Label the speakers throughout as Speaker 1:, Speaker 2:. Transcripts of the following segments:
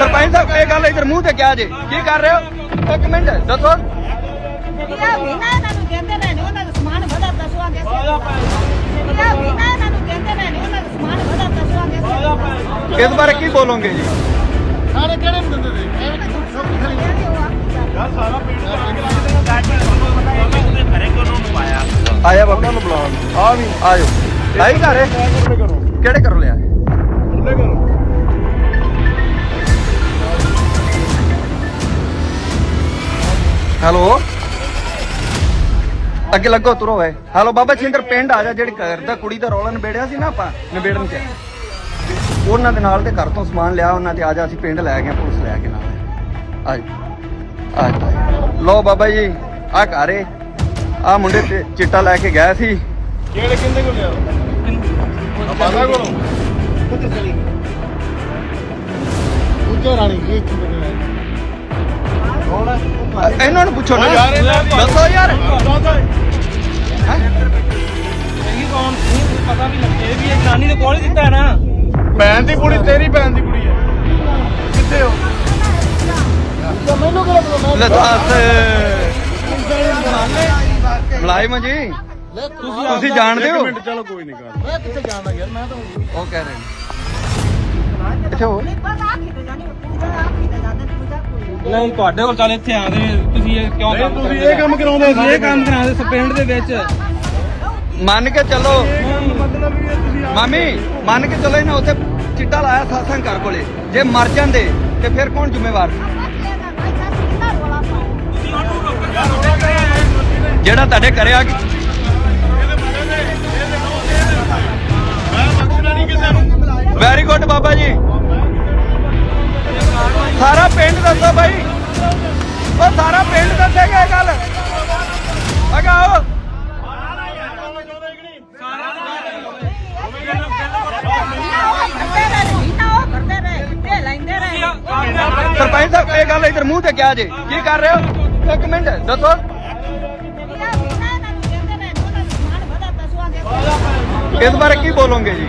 Speaker 1: ਸਰਪੰਚ ਸਾਹਿਬ ਇਹ ਗੱਲ ਇਧਰ ਮੂੰਹ ਤੇ ਕਿਹਾ ਜੇ। ਕੀ ਕਰ ਰਹੇ ਹੋ? ਇੱਕ ਮਿੰਟ ਦੱਸੋ।
Speaker 2: ਇਹ ਮਹੀਨਾ ਇਹਨਾਂ ਨੂੰ ਕਹਿੰਦੇ ਨੇ ਨੀ, ਉਹਨਾਂ ਦਾ ਸਮਾਨ ਵਧਾ ਦਸਵਾਂਗੇ ਇਹ ਮਹੀਨਾ ਇਹਨਾਂ ਨੂੰ ਕਹਿੰਦੇ ਨੇ ਨੀ, ਉਹਨਾਂ ਦਾ ਸਮਾਨ ਵਧਾ ਦਸਵਾਂਗੇ
Speaker 1: ਇਸ ਬਾਰੇ ਕੀ ਬੋਲੋਗੇ ਜੀ?
Speaker 3: ਸਾਰੇ ਕਿਹੜੇ ਨੂੰ ਦਿੰਦੇ ਨੇ ਐਵੇਂ
Speaker 1: ਆਇਆ ਬਾਬਾ ਨੂੰ ਬੁਲਾਉਣ ਆ ਵੀ ਆਜੋ ਆਈ ਘਰ? ਕਿਹੜੇ ਘਰੋਂ ਲਿਆ? ਅੱਗੇ ਲੱਗੋ ਤੁਰੋ ਏ ਹੈਲੋ ਬਾਬਾ ਸਿੰਦਰ ਪਿੰਡ ਆ ਜਾ ਜਿਹੜੀ ਘਰ ਦਾ ਕੁੜੀ ਦਾ ਰੌਲਾ ਨਿਬੇੜਿਆ ਸੀ ਨਾ ਆਪਾਂ ਨਿਬੇੜਨ ਚ। ਉਹਨਾਂ ਦੇ ਨਾਲ ਤੇ ਘਰ ਤੋਂ ਸਮਾਨ ਲਿਆ ਉਹਨਾਂ ਤੇ ਆ ਜਾ ਅਸੀਂ ਪਿੰਡ ਲੈ ਗਏ ਪੁਲਿਸ ਲੈ ਕੇ ਨਾਲ। ਆ ਜਾ ਆ ਜਾ ਲੋ ਬਾਬਾ ਜੀ ਆ ਘਰੇ ਆ ਮੁੰਡੇ ਤੇ ਚਿੱਟਾ ਲੈ ਕੇ ਗਿਆ ਸੀ।
Speaker 3: ਕਿਹੜੇ ਕਿੰਦੇ ਕੋਲ ਲਿਆ ਬਾਬਾ ਕੋਲ। ਉੱਚਾ ਰਾਣੀ ਇਹ
Speaker 1: ਇਹਨਾਂ ਨੂੰ ਪੁੱਛੋ ਨਾ
Speaker 3: ਯਾਰ।
Speaker 1: ਦੱਸੋ ਯਾਰ।
Speaker 4: ਇਹੀ ਕੌਣ ਸੀ? ਪਤਾ ਵੀ ਲੱਗੇ ਵੀ ਇਹ ਨਾਨੀ ਦੇ ਕੋਲ ਹੀ ਦਿੱਤਾ ਹੈ ਨਾ।
Speaker 3: ਭੈਣ ਦੀ ਕੁੜੀ ਤੇਰੀ ਭੈਣ ਦੀ ਕੁੜੀ ਹੈ। ਕਿੱਥੇ ਹੋ? ਮੈਨੂੰ ਕਿਹੜਾ
Speaker 1: ਲੈ ਦੱਸ। ਮੁਲਾਇਮ ਜੀ
Speaker 3: ਤੁਸੀਂ
Speaker 1: ਤੁਸੀਂ ਜਾਣਦੇ ਹੋ?
Speaker 3: ਚਲੋ ਕੋਈ ਨਹੀਂ ਕਰ ਮੈਂ ਕਿੱਥੇ ਜਾਣਾ ਯਾਰ? ਮੈਂ ਤਾਂ
Speaker 1: ਉਹ ਕਹਿ ਰਹੇ ਨੇ।
Speaker 2: ਨਹੀਂ
Speaker 4: ਤੁਹਾਡੇ ਕੋਲ ਚੱਲ ਇੱਥੇ ਆਦੇ ਤੁਸੀਂ ਇਹ ਕਿਉਂ
Speaker 3: ਨਹੀਂ,
Speaker 4: ਕੰਮ
Speaker 3: ਤੁਸੀਂ ਇਹ ਕੰਮ ਕਰਾਉਂਦੇ
Speaker 4: ਤੁਸੀਂ ਇਹ ਕੰਮ ਕਰਾਉਂਦੇ ਸੀ ਪਿੰਡ ਦੇ ਵਿੱਚ।
Speaker 1: ਮੰਨ ਕੇ ਚੱਲੋ।
Speaker 3: ਮਤਲਬ ਵੀ ਇਹ ਤੁਸੀਂ
Speaker 1: ਮਾਮੀ ਮੰਨ ਕੇ ਚੱਲੋ ਇਹਨਾਂ ਉੱਥੇ ਚਿੱਟਾ ਲਾਇਆ ਸਾਸਾਂ ਘਰ ਕੋਲੇ। ਜੇ ਮਰ ਜਾਂਦੇ ਤੇ ਫਿਰ ਕੌਣ ਜ਼ਿੰਮੇਵਾਰ? ਜਿਹੜਾ ਤੁਹਾਡੇ ਘਰੇ ਆ ਕੇ ਵੈਰੀ ਗੁੱਡ ਬਾਬਾ ਜੀ ਸਾਰਾ ਪਿੰਡ ਦੱਸੋ ਬਾਈ ਉਹ ਸਾਰਾ ਪਿੰਡ ਦੱਸੇਗਾ ਇਹ ਗੱਲ ਅਗਾਓ ਸਰਪੰਚ ਸਾਹਿਬ ਇਹ ਗੱਲ ਇਧਰ ਮੂੰਹ ਤੇ ਕਿਹਾ ਜੇ ਕੀ ਕਰ ਰਹੇ ਹੋ ਇੱਕ ਮਿੰਟ ਦੱਸੋ ਇਸ ਬਾਰੇ ਕੀ ਬੋਲੋਗੇ ਜੀ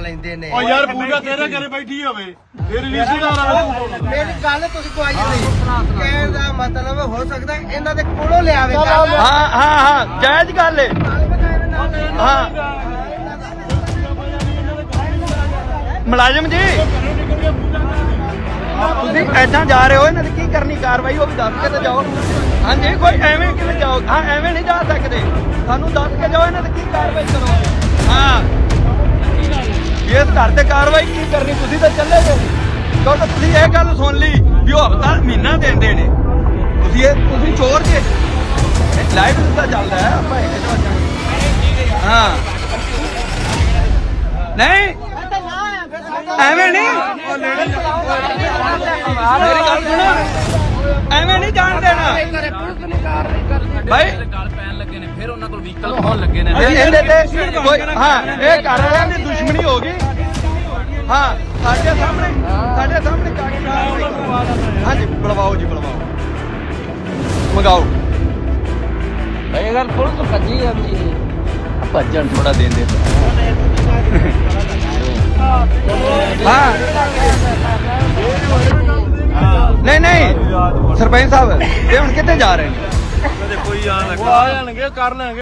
Speaker 5: ਲੈਂਦੇ ਨੇ।
Speaker 3: ਓ ਯਾਰ ਪੂਜਾ ਤੇਰੇ ਘਰੇ ਬੈਠੀ ਹੋਵੇ। ਤੇਰੀ ਰਿਸ਼ਤੇਦਾਰ ਆ।
Speaker 5: ਮੇਰੀ ਗੱਲ ਤੁਸੀਂ ਕੋਈ ਨਹੀਂ ਕਹਿਣ ਦਾ ਮਤਲਬ ਹੋ ਸਕਦਾ ਇਹਨਾਂ ਦੇ ਕੋਲੋਂ ਲਿਆਵੇ
Speaker 1: ਹਾਂ ਹਾਂ ਹਾਂ ਜਾਇਜ਼ ਗੱਲ ਏ। ਹਾਂ। ਮੁਲਾਜ਼ਮ ਜੀ। ਤੁਸੀਂ ਐਦਾਂ ਜਾ ਰਹੇ ਹੋ ਇਹਨਾਂ ਦੀ ਕੀ ਕਰਨੀ ਕਾਰਵਾਈ ਉਹ ਵੀ ਦੱਸ ਕੇ ਤੇ ਜਾਓ। ਹਾਂਜੀ ਕੋਈ ਐਵੇਂ ਕਿਵੇਂ ਜਾਓ? ਹਾਂ ਐਵੇਂ ਨਹੀਂ ਜਾ ਸਕਦੇ। ਸਾਨੂੰ ਦੱਸ ਕੇ ਜਾਓ ਇਹਨਾਂ ਦੀ ਕੀ ਕਾਰਵਾਈ ਕਰੋ ਹਾਂ। ਇਸ ਘਰ ਤੇ ਕਾਰਵਾਈ ਕੀ ਕਰਨੀ ਤੁਸੀਂ ਤਾਂ ਚੱਲੇ ਗਏ ਕਿਉਂਕਿ ਤੁਸੀਂ ਇਹ ਗੱਲ ਸੁਣ ਲਈ ਵੀ ਉਹ ਹਫਤਾ ਮਹੀਨਾ ਦਿੰਦੇ ਨੇ। ਤੁਸੀਂ ਇਹ ਤੁਸੀਂ ਚੋਰ ਜੇ। ਲਾਈਵ ਤਾਂ ਚੱਲਦਾ ਹੈ ਆਪਾਂ ਇੱਕ ਜਵਾਜਾਂ ਹਾਂ। ਨਹੀਂ। ਐਵੇਂ ਨਹੀਂ। ਮੇਰੀ ਗੱਲ ਸੁਣੋ। ਐਵੇਂ ਨਹੀਂ ਜਾਣ ਦੇਣਾ। ਭਾਈ
Speaker 6: ਗੱਲ ਪੈਣ ਲੱਗੇ ਨੇ ਫਿਰ ਉਹਨਾਂ ਕੋਲ ਵਹੀਕਲ ਹੋਣ ਲੱਗੇ ਨੇ।
Speaker 1: ਇਹ- ਇਹਦੇ ਤੇ ਕੋਈ ਹਾਂ ਇਹ ਘਰ ਵਾਲਿਆਂ ਦੀ ਦੁਸ਼ਮਣੀ ਹੋ ਗਈ। ਹਾਂ ਸਾਡੇ ਸਾਹਮਣੇ ਸਾਡੇ ਸਾਹਮਣੇ ਕਾਗਜ਼ ਹਾਂਜੀ ਬੁਲਵਾਓ ਜੀ ਬੁਲਵਾਓ। ਮੰਗਾਓ।
Speaker 6: ਇਹ ਗੱਲ ਪੁਲਿਸ ਭੱਜੀ ਜਾਂਦੀ ਹੈ। ਭੱਜਣ ਥੋੜਾ ਦੇਣ ਦੇ।
Speaker 1: ਹਾਂ। ਨਹੀਂ ਨਹੀਂ ਸਰਪੰਚ ਸਾਹਿਬ ਇਹ ਹੁਣ ਕਿੱਥੇ ਜਾ ਰਹੇ ਨੇ?
Speaker 3: ਉਹ ਆ ਜਾਣਗੇ ਕਰ ਲੈਣਗੇ।